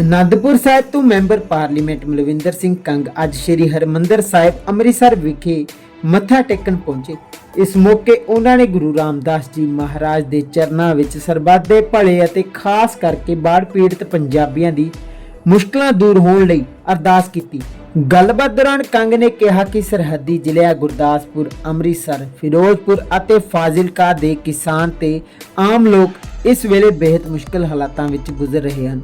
ਅਨੰਦਪੁਰ ਸਾਹਿਬ ਤੋਂ member parliament Malvinder Singh Kang ਅੱਜ ਸ੍ਰੀ ਹਰਮੰਦਰ ਸਾਹਿਬ ਅੰਮ੍ਰਿਤਸਰ ਵਿਖੇ ਮੱਥਾ ਟੇਕਣ ਪਹੁੰਚੇ। ਇਸ ਮੌਕੇ ਉਹਨਾਂ ਨੇ ਗੁਰੂ ਰਾਮਦਾਸ ਜੀ ਮਹਾਰਾਜ ਦੇ ਚਰਨਾਂ ਵਿੱਚ ਸਰਬੱਤ ਦੇ ਭਲੇ ਅਤੇ ਖਾਸ ਕਰਕੇ ਬਾੜ ਪੀੜਤ ਪੰਜਾਬੀਆਂ ਦੀ ਮੁਸ਼ਕਲਾਂ ਦੂਰ ਹੋਣ ਲਈ ਅਰਦਾਸ ਕੀਤੀ। ਗੱਲਬਾਤ ਦੌਰਾਨ ਕੰਗ ਨੇ ਕਿਹਾ ਕਿ ਸਰਹੱਦੀ ਜ਼ਿਲ੍ਹਿਆਂ ਗੁਰਦਾਸਪੁਰ, ਅੰਮ੍ਰਿਤਸਰ, ਫਿਰੋਜ਼ਪੁਰ ਅਤੇ ਫਾਜ਼ਿਲਕਾ ਦੇ ਕਿਸਾਨ ਤੇ ਆਮ ਲੋਕ ਇਸ ਵੇਲੇ ਬੇहद ਮੁਸ਼ਕਲ ਹਾਲਾਤਾਂ ਵਿੱਚ ਗੁਜ਼ਰ ਰਹੇ ਹਨ।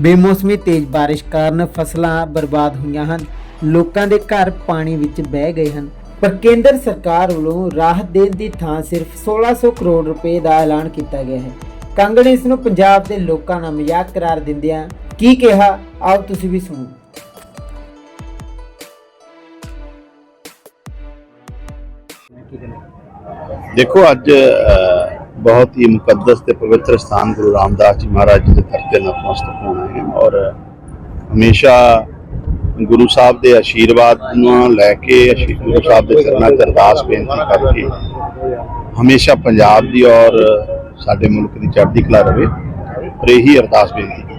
ਬੇਮੌਸਮੀ ਤੇਜ਼ ਬਾਰਿਸ਼ ਕਾਰਨ ਫਸਲਾਂ ਬਰਬਾਦ ਹੋਈਆਂ ਹਨ। ਲੋਕਾਂ ਦੇ ਘਰ ਪਾਣੀ ਵਿੱਚ ਬਹਿ ਗਏ ਹਨ। ਪਰ ਕੇਂਦਰ ਸਰਕਾਰ ਵੱਲੋਂ ਰਾਹਤ ਦੇਣ ਦੀ ਥਾਂ ਸਿਰਫ 1600 ਕਰੋੜ ਰੁਪਏ ਦਾ ਐਲਾਨ ਕੀਤਾ ਗਿਆ ਹੈ। ਕੰਗ ਨੇ ਇਸ ਨੂੰ ਪੰਜਾਬ ਦੇ ਲੋਕਾਂ ਨਾਲ ਮਜ਼ਾਕ ਕਰਾਰ ਦਿੰਦਿਆਂ ਕੀ ਕਿਹਾ? ਆਓ ਤੁਸੀਂ ਵੀ ਸੁਣੋ। ਦੇਖੋ, ਅੱਜ ਬਹੁਤ ਹੀ ਮੁਕੱਦਸ ਤੇ ਪਵਿੱਤਰ ਸਥਾਨ ਗੁਰੂ ਰਾਮਦਾਸ ਜੀ ਮਹਾਰਾਜ ਜੀ ਦੇ ਦਰ ਤੇ ਨਤਮਸਤਕ ਹੋਣਾ ਹੈ ਔਰ ਹਮੇਸ਼ਾ ਗੁਰੂ ਸਾਹਿਬ ਦੇ ਆਸ਼ੀਰਵਾਦ ਨੂੰ ਲੈ ਕੇ ਗੁਰੂ ਸਾਹਿਬ ਦੇ ਚਰਨਾਂ 'ਚ ਅਰਦਾਸ ਬੇਨਤੀ ਕਰਕੇ ਹਮੇਸ਼ਾ ਪੰਜਾਬ ਦੀ ਔਰ ਸਾਡੇ ਮੁਲਕ ਦੀ ਚੜ੍ਹਦੀ ਕਲਾ ਰਵੇ ਔਰ ਇਹੀ ਅਰਦਾਸ ਬੇਨਤੀ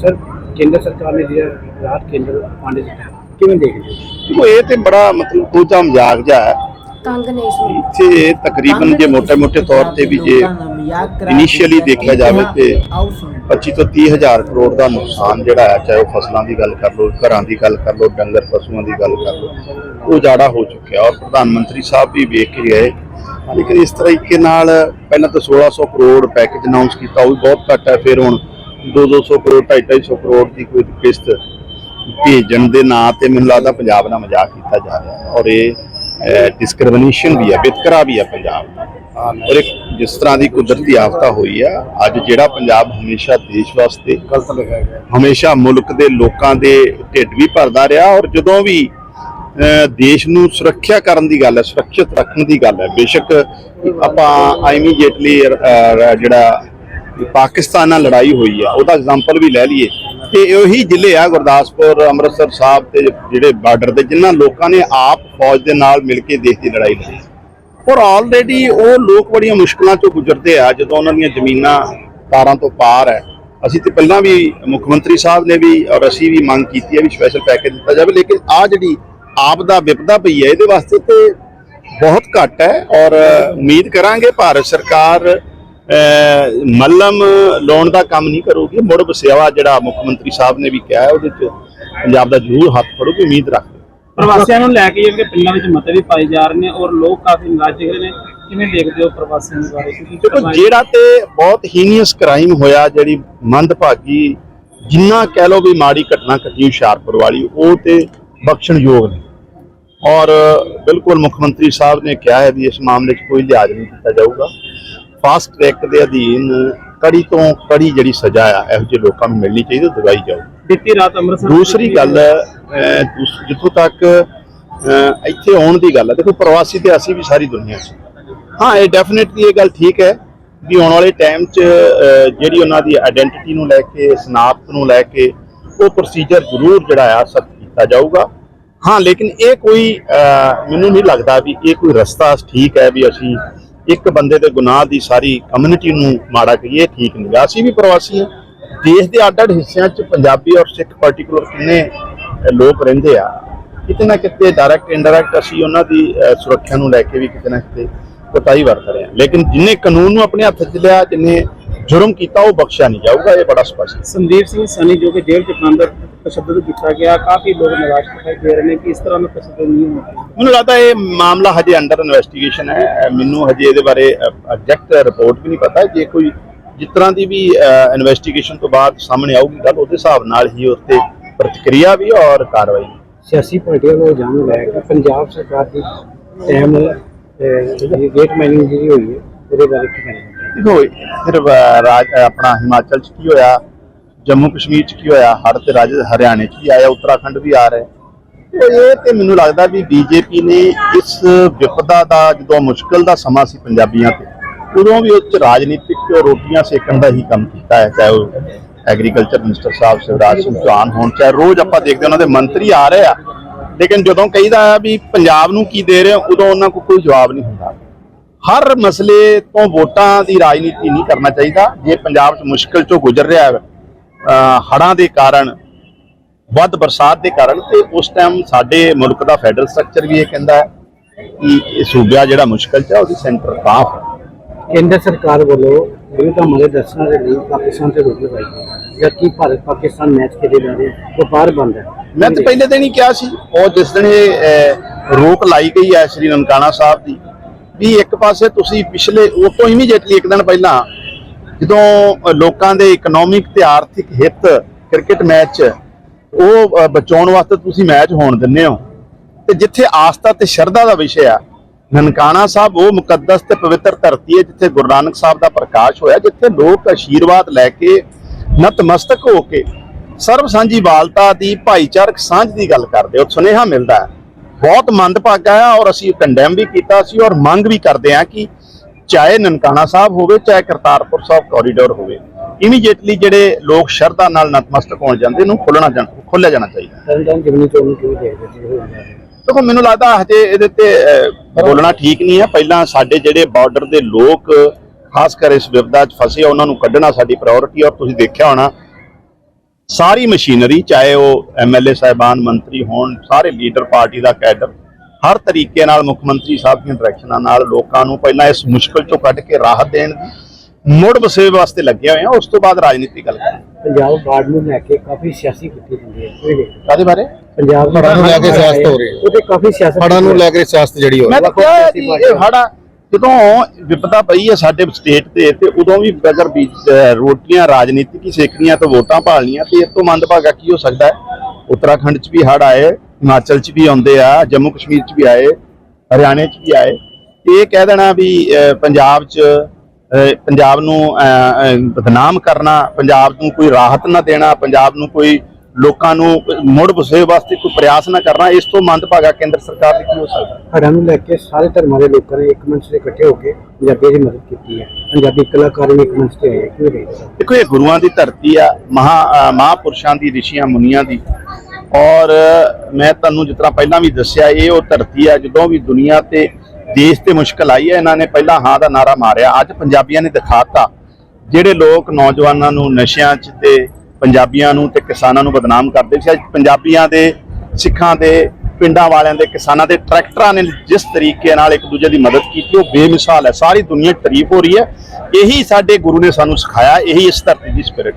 ਸਰ ਕੇਂਦਰ ਸਰਕਾਰ ਨੇ ਜਿਹੜਾ ਰਾਹਤ ਕੇਂਦਰ ਪਾਂਡੇ ਦਿੱਤਾ ਕਿਵੇਂ ਦੇਖਦੇ ਹੋ? ਦੇਖੋ ਇਹ ਤੇ ਬੜਾ ਮਤਲਬ ਤਾਂ ਮਜ਼ਾਕ ਜਿਹਾ ਹੈ। ਇੱਥੇ ਤਕਰੀਬਨ ਜੇ ਮੋਟੇ ਮੋਟੇ ਤੌਰ ਤੇ ਵੀ ਜੇ ਇਨੀਸ਼ੀਅਲੀ ਦੇਖਿਆ ਜਾਵੇ ਤੇ 25 ਤੋਂ 30 ਹਜ਼ਾਰ ਕਰੋੜ ਦਾ ਨੁਕਸਾਨ ਜਿਹੜਾ ਹੈ, ਚਾਹੇ ਉਹ ਫਸਲਾਂ ਦੀ ਗੱਲ ਕਰ ਲਓ, ਘਰਾਂ ਦੀ ਗੱਲ ਕਰ ਲਓ, ਡੰਗਰ ਪਸ਼ੂਆਂ ਦੀ ਗੱਲ ਕਰ ਲਓ, ਉਹ ਜ਼ਿਆਦਾ ਹੋ ਚੁੱਕਿਆ। ਔਰ ਪ੍ਰਧਾਨ ਮੰਤਰੀ ਸਾਹਿਬ ਵੀ ਵੇਖ ਕੇ ਗਏ ਲੇਕਿਨ ਇਸ ਤਰੀਕੇ ਨਾਲ ਪਹਿਲਾਂ ਤਾਂ 1600 ਕਰੋੜ ਪੈਕੇਜ ਅਨਾਉਂਸ ਕੀਤਾ, ਉਹ ਵੀ ਬਹੁਤ ਘੱਟ ਹੈ। ਫਿਰ ਹੁਣ 2-200 ਕਰੋੜ 250 ਕਰੋੜ ਦੀ ਕੋਈ ਕਿਸ਼ਤ ਭੇਜਣ ਦੇ ਨਾਂ ਤੇ ਮੈਨੂੰ ਲੱਗਦਾ ਪੰਜਾਬ ਨਾਲ ਮਜ਼ਾਕ ਕੀਤਾ ਜਾ ਰਿਹਾ ਔਰ ਇਹ ਡਿਸਕ੍ਰਿਮੀਨੇਸ਼ਨ ਵੀ ਹੈ ਵਿਤਕਰਾ ਵੀ ਹੈ ਪੰਜਾਬ ਦਾ। ਔਰ ਇੱਕ ਜਿਸ ਤਰ੍ਹਾਂ ਦੀ ਕੁਦਰਤੀ ਆਫਤਾ ਹੋਈ ਆ ਅੱਜ ਜਿਹੜਾ ਪੰਜਾਬ ਹਮੇਸ਼ਾ ਦੇਸ਼ ਵਾਸਤੇ ਗਲਤ ਲਿਖਿਆ ਗਿਆ। ਹਮੇਸ਼ਾ ਮੁਲਕ ਦੇ ਲੋਕਾਂ ਦੇ ਢਿੱਡ ਵੀ ਭਰਦਾ ਰਿਹਾ ਔਰ ਜਦੋਂ ਵੀ ਦੇਸ਼ ਨੂੰ ਸੁਰੱਖਿਆ ਕਰਨ ਦੀ ਗੱਲ ਹੈ ਸੁਰੱਖਿਅਤ ਰੱਖਣ ਦੀ ਗੱਲ ਹੈ ਬੇਸ਼ੱਕ ਆਪਾਂ ਇਮੀਡੀਏਟਲੀ ਜਿਹੜਾ ਪਾਕਿਸਤਾਨ ਨਾਲ ਲੜਾਈ ਹੋਈ ਆ, ਉਹਦਾ ਐਗਜ਼ਾਮਪਲ ਵੀ ਲੈ ਲਈਏ। ਤੇ ਉਹੀ ਜ਼ਿਲ੍ਹੇ ਆ ਗੁਰਦਾਸਪੁਰ, ਅੰਮ੍ਰਿਤਸਰ ਸਾਹਿਬ ਤੇ ਜਿਹੜੇ ਬਾਰਡਰ ਦੇ, ਜਿਨ੍ਹਾਂ ਲੋਕਾਂ ਨੇ ਆਪ ਫੌਜ ਦੇ ਨਾਲ ਮਿਲ ਕੇ ਦੇਸ਼ ਦੀ ਲੜਾਈ ਲੜੀ। ਔਰ ਆਲਰੇਡੀ ਉਹ ਲੋਕ ਬੜੀਆਂ ਮੁਸ਼ਕਲਾਂ ਤੋਂ ਗੁਜ਼ਰਦੇ ਆ, ਜਦੋਂ ਉਹਨਾਂ ਦੀਆਂ ਜ਼ਮੀਨਾਂ ਤਾਰਾਂ ਤੋਂ ਪਾਰ ਹੈ। ਅਸੀਂ ਤੇ ਪਹਿਲਾਂ ਵੀ ਮੁੱਖ ਮੰਤਰੀ ਸਾਹਿਬ ਨੇ ਵੀ ਔਰ ਅਸੀਂ ਵੀ ਮੰਗ ਕੀਤੀ ਹੈ ਵੀ ਸਪੈਸ਼ਲ ਪੈਕੇਜ ਦਿੱਤਾ ਜਾਵੇ, ਲੇਕਿਨ ਆ ਜਿਹੜੀ ਆਪ ਦਾ ਵਿਪਦਾ ਪਈ ਹੈ, ਇਹਦੇ ਵਾਸਤੇ ਤੇ ਬਹੁਤ ਘੱਟ ਹੈ। ਔਰ ਉਮੀਦ ਕਰਾਂਗੇ ਭਾਰਤ ਸਰਕਾਰ ਮੱਲਮ ਲਾਉਣ ਦਾ ਕੰਮ ਨਹੀਂ ਕਰੂਗੀ। ਮੁੜ ਬਸਿਆਵਾ ਜਿਹੜਾ ਮੁੱਖ ਮੰਤਰੀ ਸਾਹਿਬ ਨੇ ਵੀ ਕਿਹਾ ਉਹਦੇ ਚ ਪੰਜਾਬ ਦਾ ਜ਼ਰੂਰ ਹੱਥ ਫੜੂਗੀ ਉਮੀਦ ਰੱਖਦੇ ਪ੍ਰਵਾਸੀਆਂ ਨੂੰ ਲੈ ਕੇ ਜਿਹੜੇ ਪਿੰਡਾਂ ਵਿੱਚ ਮਤੇ ਵੀ ਪਾਏ ਜਾ ਰਹੇ ਨੇ ਔਰ ਲੋਕ ਕਾਫੀ ਨਾਰਾਜ਼ ਰਹੇ ਨੇ। ਕਿਵੇਂ ਦੇਖਦੇ ਹੋ ਪ੍ਰਵਾਸੀਆਂ ਦੇ ਬਾਰੇ? ਦੇਖੋ ਜਿਹੜਾ ਤੇ ਬਹੁਤ ਹੀਨੀਅਸ ਕ੍ਰਾਈਮ ਹੋਇਆ ਜਿਹੜੀ ਮੰਦਭਾਗੀ ਜਿੰਨਾ ਕਹਿ ਲੋ ਵੀ ਮਾੜੀ ਘਟਨਾ ਘਟੀ ਹੁਸ਼ਿਆਰਪੁਰ ਵਾਲੀ ਉਹ ਤੇ ਬਖਸ਼ਣਯੋਗ ਨੇ। ਔਰ ਬਿਲਕੁਲ ਮੁੱਖ ਮੰਤਰੀ ਸਾਹਿਬ ਨੇ ਕਿਹਾ ਹੈ ਵੀ ਇਸ ਮਾਮਲੇ 'ਚ ਕੋਈ ਲਿਹਾਜ਼ ਨਹੀਂ ਕੀਤਾ ਜਾਊਗਾ। ਫਾਸਟ ਟਰੈਕ ਦੇ ਅਧੀਨ ਕੜੀ ਤੋਂ ਕੜੀ ਜਿਹੜੀ ਸਜ਼ਾ ਆ ਇਹੋ ਜਿਹੇ ਲੋਕਾਂ ਨੂੰ ਮਿਲਣੀ ਚਾਹੀਦੀ ਦਿਵਾਈ ਜਾਊ ਬੀਤੀ ਰਾਤ ਅੰਮ੍ਰਿਤਸਰ ਦੂਸਰੀ ਗੱਲ ਜਿੱਥੋਂ ਤੱਕ ਇੱਥੇ ਆਉਣ ਦੀ ਗੱਲ ਹੈ ਦੇਖੋ ਪ੍ਰਵਾਸੀ ਤੇ ਅਸੀਂ ਵੀ ਸਾਰੀ ਦੁਨੀਆ 'ਚ ਹਾਂ ਇਹ ਡੈਫੀਨਿਟਲੀ ਇਹ ਗੱਲ ਠੀਕ ਹੈ ਵੀ ਆਉਣ ਵਾਲੇ ਟਾਈਮ 'ਚ ਜਿਹੜੀ ਉਹਨਾਂ ਦੀ ਆਇਡੈਂਟੀਟੀ ਨੂੰ ਲੈ ਕੇ ਸਨਾਖਤ ਨੂੰ ਲੈ ਕੇ ਉਹ ਪ੍ਰੋਸੀਜਰ ਜ਼ਰੂਰ ਜਿਹੜਾ ਆ ਸਖਤ ਕੀਤਾ ਜਾਊਗਾ। ਹਾਂ ਲੇਕਿਨ ਇਹ ਕੋਈ ਮੈਨੂੰ ਨਹੀਂ ਲੱਗਦਾ ਵੀ ਇਹ ਕੋਈ ਰਸਤਾ ਠੀਕ ਹੈ ਵੀ ਅਸੀਂ ਇੱਕ ਬੰਦੇ ਦੇ ਗੁਨਾਹ ਦੀ ਸਾਰੀ ਕਮਿਊਨਿਟੀ ਨੂੰ ਮਾੜਾ ਕਹੀਏ ਇਹ ਠੀਕ ਨਹੀਂ ਗਾ। ਅਸੀਂ ਵੀ ਪ੍ਰਵਾਸੀ ਹਾਂ। ਦੇਸ਼ ਦੇ ਅੱਡ-ਅੱਡ ਹਿੱਸਿਆਂ 'ਚ ਪੰਜਾਬੀ ਔਰ ਸਿੱਖ ਪਾਰਟਿਕੂਲਰ ਕਿੰਨੇ ਲੋਕ ਰਹਿੰਦੇ ਆ। ਕਿਤੇ ਨਾ ਕਿਤੇ ਡਾਇਰੈਕਟ ਇਨਡਾਇਰੈਕਟ ਅਸੀਂ ਉਹਨਾਂ ਦੀ ਸੁਰੱਖਿਆ ਨੂੰ ਲੈ ਕੇ ਵੀ ਕਿਤੇ ਨਾ ਕਿਤੇ ਕੋਤਾਹੀ ਵਰਤ ਰਹੇ ਹਾਂ। ਲੇਕਿਨ ਜਿਨੇ ਕਾਨੂੰਨ ਨੂੰ ਆਪਣੇ ਹੱਥ 'ਚ ਲਿਆ, ਜਿਨੇ ਜੁਰਮ ਕੀਤਾ, ਉਹ ਬਖਸ਼ਿਆ ਨਹੀਂ ਜਾਊਗਾ। ਇਹ ਬੜਾ ਸਪਸ਼ਟ ਹੈ। ਸੰਦੀਪ ਸਿੰਘ ਸਨੀ, ਜੋ ਕਿ ਜੇਲ੍ਹ ਚ ਬੰਦ ਤਸ਼ੱਦਦ ਕੀਤਾ ਗਿਆ, ਕਾਫੀ ਲੋਕ ਨਿਰਾਸ਼ ਦਿਖਾਈ ਦੇ ਰਹੇ ਨੇ ਕਿ ਇਸ ਤਰ੍ਹਾਂ ਦਾ ਤਸ਼ੱਦਦ ਨਹੀਂ ਹੋਣਾ ਮੈਨੂੰ ਲੱਗਦਾ ਇਹ ਮਾਮਲਾ ਹਜੇ ਅੰਡਰ ਇਨਵੈਸਟੀਗੇਸ਼ਨ ਹੈ। ਮੈਨੂੰ ਹਜੇ ਇਹਦੇ ਬਾਰੇ ਐਗਜ਼ੈਕਟ ਰਿਪੋਰਟ ਵੀ ਨਹੀਂ ਪਤਾ। ਜੇ ਕੋਈ ਜਿਸ ਤਰ੍ਹਾਂ ਦੀ ਵੀ ਇਨਵੈਸਟੀਗੇਸ਼ਨ ਤੋਂ ਬਾਅਦ ਸਾਹਮਣੇ ਆਊਗੀ ਗੱਲ ਉਹਦੇ ਹਿਸਾਬ ਨਾਲ ਹੀ ਉਸ ਤੇ ਪ੍ਰਤੀਕਿਰਿਆ ਵੀ ਔਰ ਕਾਰਵਾਈ। ਸਿਆਸੀ ਪਾਰਟੀਆਂ ਨੂੰ ਇਲਜ਼ਾਮ ਲਾਇਆ ਕਿ ਪੰਜਾਬ ਸਰਕਾਰ ਦੀ ਟਾਈਮ ਗੇਟ ਮਾਈਨਿੰਗ ਜਿਹੜੀ ਹੋਈ ਹੈ ਉਹਦੇ ਬਾਰੇ ਕੀ ਕਹਿਣਾ ਦੇਖੋ ਫਿਰ ਰਾਜ ਆਪਣਾ ਹਿਮਾਚਲ ਚ ਕੀ ਹੋਇਆ? ਜੰਮੂ ਕਸ਼ਮੀਰ ਚ ਕੀ ਹੋਇਆ? ਹੜ ਤੇ ਰਾਜ ਹਰਿਆਣੇ ਚ ਵੀ ਆਇਆ? ਉੱਤਰਾਖੰਡ ਵੀ ਆ ਰਿਹਾ। ਇਹ ਤੇ ਮੈਨੂੰ ਲੱਗਦਾ ਵੀ ਬੀਜੇਪੀ ਨੇ ਇਸ ਵਿਪਦਾ ਦਾ, ਜਦੋਂ ਮੁਸ਼ਕਲ ਦਾ ਸਮਾਂ ਸੀ ਪੰਜਾਬੀਆਂ ਤੇ, ਉਦੋਂ ਵੀ ਉਸ ਚ ਰਾਜਨੀਤਿਕ ਰੋਟੀਆਂ ਸੇਕਣ ਦਾ ਹੀ ਕੰਮ ਕੀਤਾ ਹੈ, ਚਾਹੇ ਉਹ ਐਗਰੀਕਲਚਰ ਮਿਨਿਸਟਰ ਸਾਹਿਬ, ਸ਼ਿਵਰਾਜ ਸਿੰਘ ਚੌਹਾਨ ਹੋਣ, ਚਾਹੇ ਰੋਜ਼ ਆਪਾਂ ਦੇਖਦੇ ਉਹਨਾਂ ਦੇ ਮੰਤਰੀ ਆ ਰਹੇ ਆ, ਲੇਕਿਨ ਜਦੋਂ ਕਹੀਦਾ ਆ ਵੀ ਪੰਜਾਬ ਨੂੰ ਕੀ ਦੇ ਰਹੇ ਹੋ ਉਦੋਂ ਉਹਨਾਂ ਕੋਲ ਕੋਈ ਜਵਾਬ ਨਹੀਂ ਹੁੰਦਾ। ਹਰ ਮਸਲੇ ਤੋਂ ਵੋਟਾਂ ਦੀ ਰਾਜਨੀਤੀ ਨਹੀਂ ਕਰਨਾ ਚਾਹੀਦਾ, ਜੇ ਪੰਜਾਬ 'ਚ ਮੁਸ਼ਕਲ ਚੋਂ ਗੁਜ਼ਰ ਰਿਹਾ ਹੈ ਹੜਾਂ ਦੇ ਕਾਰਨ ਵੱਧ ਬਰਸਾਤ ਦੇ ਕਾਰਨ ਤੇ ਉਸ ਟਾਈਮ ਸਾਡੇ ਮੁਲਕ ਦਾ ਫੈਡਰਲ ਸਟਰਕਚਰ ਵੀ ਇਹ ਕਹਿੰਦਾ ਹੈ ਕਿ ਇਹ ਸੂਬਾ ਜਿਹੜਾ ਮੁਸ਼ਕਲ ਚ ਹੈ ਉਹਦੀ ਸੈਂਟਰ ਕਾਫ ਕੇਂਦਰ ਸਰਕਾਰ ਵੱਲੋਂ ਵਿਰੋਧ ਦੇ ਦਰਸ਼ਨਾਂ ਦੇ ਲਈ ਪਾਕਿਸਤਾਨ ਤੇ ਰੋਕ ਲਗਾਈ ਗਈ ਜਦਕਿ ਭਾਰਤ ਪਾਕਿਸਤਾਨ ਮੈਚ ਖੇਡੇ ਜਾ ਰਹੇ ਵਪਾਰ ਬੰਦ ਹੈ। ਮੈਂ ਤਾਂ ਪਹਿਲੇ ਦਿਨ ਹੀ ਕਿਹਾ ਸੀ ਉਹ ਜਿਸ ਦਿਨ ਇਹ ਰੋਕ ਲਾਈ ਗਈ ਹੈ ਸ਼੍ਰੀ ਨਨਕਾਣਾ ਸਾਹਿਬ ਦੀ ਵੀ ਇੱਕ ਪਾਸੇ ਤੁਸੀਂ ਪਿਛਲੇ ਉਹ ਤੋਂ ਇਮੀਡੀਏਟਲੀ ਇੱਕ ਦਿਨ ਪਹਿਲਾਂ ਜਦੋਂ ਲੋਕਾਂ ਦੇ ਇਕਨੋਮਿਕ ਤੇ ਆਰਥਿਕ ਹਿੱਤ ਕ੍ਰਿਕਟ ਮੈਚ ਉਹ ਬਚਾਉਣ ਵਾਸਤੇ ਤੁਸੀਂ ਮੈਚ ਹੋਣ ਦਿੰਦੇ ਹੋ। ਤੇ ਜਿੱਥੇ ਆਸਥਾ ਤੇ ਸ਼ਰਧਾ ਦਾ ਵਿਸ਼ਾ ਆ, ਨਨਕਾਣਾ ਸਾਹਿਬ, ਉਹ ਮੁਕੱਦਸ ਤੇ ਪਵਿੱਤਰ ਧਰਤੀ ਹੈ, ਜਿੱਥੇ ਗੁਰੂ ਨਾਨਕ ਸਾਹਿਬ ਦਾ ਪ੍ਰਕਾਸ਼ ਹੋਇਆ, ਜਿੱਥੇ ਲੋਕ ਆਸ਼ੀਰਵਾਦ ਲੈ ਕੇ ਨਤਮਸਤਕ ਹੋ ਕੇ ਸਰਬ ਸਾਂਝੀਵਾਲਤਾ ਦੀ, ਭਾਈਚਾਰਕ ਸਾਂਝ ਦੀ ਗੱਲ ਕਰਦੇ ਹੋ ਸੁਨੇਹਾ ਮਿਲਦਾ ਹੈ। ਬਹੁਤ ਮੰਦਭਾਗਾ ਹੈ ਔਰ ਅਸੀਂ ਕੰਡੈਮ ਵੀ ਕੀਤਾ ਸੀ, ਔਰ ਮੰਗ ਵੀ ਕਰਦੇ ਹਾਂ ਕਿ ਚਾਹੇ ਨਨਕਾਣਾ ਸਾਹਿਬ ਹੋਵੇ, ਚਾਹੇ ਕਰਤਾਰਪੁਰ ਸਾਹਿਬ ਕੋਰੀਡੋਰ ਹੋਵੇ ਇਮੀਡੀਏਟਲੀ ਜਿਹੜੇ ਲੋਕ ਸ਼ਰਧਾ ਨਾਲ ਨਤਮਸਤਕ ਹੋਣ ਜਾਂਦੇ ਨੂੰ ਖੋਲਣਾ ਜਾਂ ਖੋਲਿਆ ਜਾਣਾ ਚਾਹੀਦਾ। ਤਰਨਤਾਰਨ ਜਿਮਨੀ ਚੋਣ ਨੂੰ ਕਿਵੇਂ ਦੇਖਦੇ ਹੋ। ਦੇਖੋ ਮੈਨੂੰ ਲੱਗਦਾ ਹਜੇ ਇਹਦੇ ਤੇ ਅਹ, ਬੋਲਣਾ ਠੀਕ ਨਹੀਂ ਹੈ। ਪਹਿਲਾਂ ਸਾਡੇ ਜਿਹੜੇ ਬਾਰਡਰ ਦੇ ਲੋਕ ਖਾਸ ਕਰ ਇਸ ਵਿਪਦਾ 'ਚ ਫਸੇ ਆ ਉਹਨਾਂ ਨੂੰ ਕੱਢਣਾ ਸਾਡੀ ਪ੍ਰਾਇੋਰਟੀ ਔਰ ਤੁਸੀਂ ਦੇਖਿਆ ਹੋਣਾ ਸਾਰੀ ਮਸ਼ੀਨਰੀ ਚਾਹੇ ਉਹ ਐਮਐਲਏ ਸਾਹਿਬਾਨ ਮੰਤਰੀ ਹੋਣ ਸਾਰੇ ਲੀਡਰ ਪਾਰਟੀ ਦਾ ਕੈਡਰ ਹਰ ਤਰੀਕੇ ਨਾਲ ਮੁੱਖ ਮੰਤਰੀ ਸਾਹਿਬ ਦੀਆਂ ਡਾਇਰੈਕਸ਼ਨਾਂ ਨਾਲ ਲੋਕਾਂ ਨੂੰ ਪਹਿਲਾਂ ਇਸ ਮੁਸ਼ਕਲ ਚੋਂ ਕੱਢ ਕੇ ਰਾਹਤ ਦੇਣ ਦੀ ਮੁੜ ਵਸੇਵੇ ਵਾਸਤੇ ਲੱਗੇ ਹੋਏ ਆ ਉਸ ਤੋਂ ਬਾਅਦ ਰਾਜਨੀਤੀ ਗੱਲ ਕਰਾਂਗੇ ਪੰਜਾਬ ਬਾੜ ਨੂੰ ਲੈ ਕੇ ਕਾਫੀ ਸਿਆਸੀ ਕੀਤੀ ਜਾਂਦੀ ਹੈ? ਕਾਦੇ ਬਾਰੇ? ਪੰਜਾਬ ਦੀ ਹੜ੍ਹਾਂ ਨੂੰ ਲੈ ਕੇ ਸਿਆਸਤ ਹੋ ਰਹੀ ਹੈ। ਉਹਦੇ ਕਾਫੀ ਸਿਆਸਤ ਫੜਾਂ ਨੂੰ ਲੈ ਕੇ ਸਿਆਸਤ ਜਿਹੜੀ ਹੋ ਮੈਂ ਰਹੀ ਤਾਂ ਕਿਹਾ ਹੈ ਜੀ ਇਹ ਹੜਾ ਜਦੋਂ ਵਿਪਤਾ ਪਈ ਹੈ ਸਾਡੇ ਸਟੇਟ ਤੇ ਤੇ ਉਦੋਂ ਵੀ ਵੀ ਅਹ ਰੋਟੀਆਂ ਰਾਜਨੀਤਿਕ ਹੀ ਸੇਕਣੀਆਂ ਤੇ ਵੋਟਾਂ ਭਾਲਣੀਆਂ ਤੇ ਇਸ ਤੋਂ ਮੰਦਭਾਗਾ ਕੀ ਹੋ ਸਕਦਾ ਹੈ? ਉੱਤਰਾਖੰਡ 'ਚ ਵੀ ਹੜ ਆਏ ਹਿਮਾਚਲ 'ਚ ਵੀ ਆਉਂਦੇ ਆ ਜੰਮੂ ਕਸ਼ਮੀਰ 'ਚ ਵੀ ਆਏ ਹਰਿਆਣੇ 'ਚ ਵੀ ਆਏ। ਇਹ ਕਹਿ ਦੇਣਾ ਵੀ ਪੰਜਾਬ 'ਚ ਪੰਜਾਬ ਨੂੰ ਬਦਨਾਮ ਕਰਨਾ ਪੰਜਾਬ ਨੂੰ ਕੋਈ ਰਾਹਤ ਨਾ ਦੇਣਾ ਪੰਜਾਬ ਨੂੰ ਕੋਈ ਲੋਕਾਂ ਨੂੰ ਮੁੜ ਵਸੇ ਵਾਸਤੇ ਕੋਈ ਪ੍ਰਯਾਸ ਨਾ ਕਰਨਾ ਇਸ ਤੋਂ ਮੰਦਭਾਗਾ ਕੇਂਦਰ ਸਰਕਾਰ ਦੀ ਕੀ ਹੋ ਸਕਦਾ ਹੜ੍ਹਾਂ ਨੂੰ ਲੈ ਕੇ ਸਾਰੇ ਧਰਮਾਂ ਦੇ ਲੋਕਾਂ ਨੇ ਇੱਕ ਮੰਚ ਤੇ ਇਕੱਠੇ ਹੋ ਕੇ ਪੰਜਾਬੀਆਂ ਦੀ ਮਦਦ ਕੀਤੀ ਹੈ ਪੰਜਾਬੀ ਕਲਾਕਾਰ ਵੀ ਇੱਕ ਮੰਚ ਤੇ ਆਏ ਹੈ। ਕਿਵੇਂ ਦੇਖਦੇ ਹੋ? ਦੇਖੋ ਇਹ ਗੁਰੂਆਂ ਦੀ ਧਰਤੀ ਆ ਮਹਾ ਮਹਾਂਪੁਰਸ਼ਾਂ ਦੀ ਰਿਸ਼ੀਆਂ ਮੁਨੀਆਂ ਦੀ ਔਰ ਮੈਂ ਤੁਹਾਨੂੰ ਜਿਸ ਤਰ੍ਹਾਂ ਪਹਿਲਾਂ ਵੀ ਦੱਸਿਆ ਇਹ ਉਹ ਧਰਤੀ ਆ ਜਦੋਂ ਵੀ ਦੁਨੀਆ ਤੇ ਦੇਸ਼ ਤੇ ਮੁਸ਼ਕਲ ਆਈ ਹੈ, ਇਹਨਾਂ ਨੇ ਪਹਿਲਾਂ ਹਾਂ ਦਾ ਨਾਰਾ ਮਾਰਿਆ। ਅੱਜ ਪੰਜਾਬੀਆਂ ਨੇ ਦਿਖਾਤਾ ਜਿਹੜੇ ਲੋਕ ਨੌਜਵਾਨਾਂ ਨੂੰ ਨਸ਼ਿਆਂ 'ਚ ਤੇ ਪੰਜਾਬੀਆਂ ਨੂੰ ਤੇ ਕਿਸਾਨਾਂ ਨੂੰ ਬਦਨਾਮ ਕਰਦੇ ਸੀ। ਅੱਜ ਪੰਜਾਬੀਆਂ ਦੇ, ਸਿੱਖਾਂ ਦੇ, ਪਿੰਡਾਂ ਵਾਲਿਆਂ ਦੇ ਕਿਸਾਨਾਂ ਦੇ ਟਰੈਕਟਰਾਂ ਨੇ ਜਿਸ ਤਰੀਕੇ ਨਾਲ ਇੱਕ ਦੂਜੇ ਦੀ ਮਦਦ ਕੀਤੀ, ਉਹ ਬੇਮਿਸਾਲ ਹੈ। ਸਾਰੀ ਦੁਨੀਆ 'ਚ ਤਾਰੀਫ ਹੋ ਰਹੀ ਹੈ। ਇਹੀ ਸਾਡੇ ਗੁਰੂ ਨੇ ਸਾਨੂੰ ਸਿਖਾਇਆ, ਇਹੀ ਇਸ ਧਰਤੀ ਦੀ ਸਪਿਰਿਟ